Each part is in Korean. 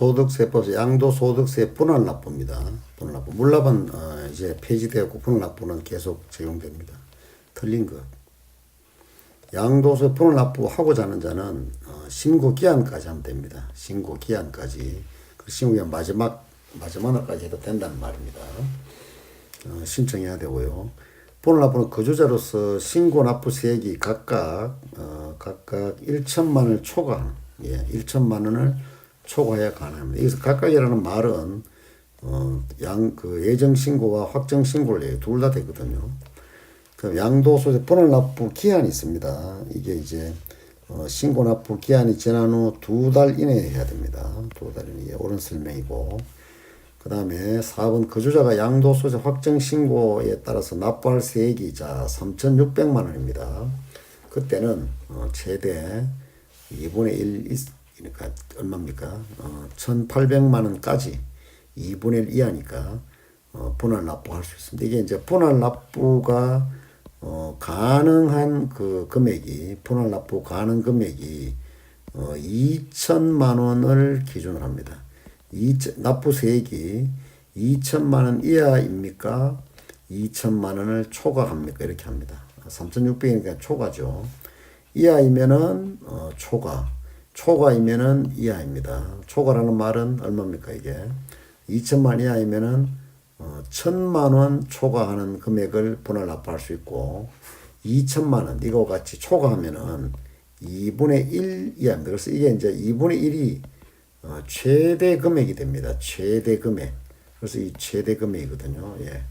소득세법에서 양도소득세 분할납부입니다. 분할납부. 물납은 어, 이제 폐지되었고 분할납부는 계속 적용됩니다. 틀린 것. 양도세 분할납부 하고자 하는 자는 어, 신고 기한까지 하면 됩니다. 신고 기한까지. 그 신고 기한 마지막 마지막 날까지 해도 된다는 말입니다. 어, 신청해야 되고요. 본납부는 거주자로서 신고 납부 세액이 각각 어, 각각 1천만 원을 초과 예, 1천만 원을 초과해야 가능합니다. 여기서 각각이라는 말은 어, 양 그 예정 신고와 확정 신고를 둘다 되거든요. 그 양도소득 본납부 기한이 있습니다. 이게 이제 어, 신고 납부 기한이 지난 후 두 달 이내에 해야 됩니다. 두 달 이내 옳은 설명이고 그 다음에 4번 거주자가 양도소득 확정 신고에 따라서 납부할 세액이 자 3,600만 원입니다. 그때는 어, 최대 2분의 1 이니까 얼마입니까? 어, 1,800만 원까지 2분의 1 이하니까 어, 분할 납부할 수 있습니다. 이게 이제 분할 납부가 어, 가능한 그 금액이 분할 납부 가능 금액이 어, 2천만 원을 기준으로 합니다. 2천, 납부 세액이 2천만 원 이하입니까? 2천만 원을 초과합니까? 이렇게 합니다. 3,600이니까 초과죠. 이하이면은 어, 초과, 초과이면은 이하입니다. 초과라는 말은 얼마입니까 이게? 2천만 이하이면은 어, 천만 원 초과하는 금액을 분할 납부할 수 있고 2천만 원 이거 같이 초과하면은 2분의 1 이하입니다. 그래서 이게 이제 2분의 1이 어, 최대 금액이 됩니다. 최대 금액. 그래서 이 최대 금액이거든요. 예.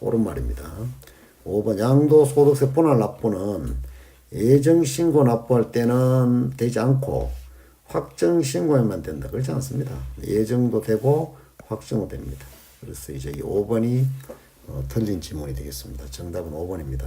옳은 말입니다. 5번 양도 소득세 분할 납부는 예정 신고 납부할 때는 되지 않고 확정 신고에만 된다. 그렇지 않습니다. 예정도 되고 확정도 됩니다. 그래서 이제 이 5번이 어, 틀린 지문이 되겠습니다. 정답은 5번입니다.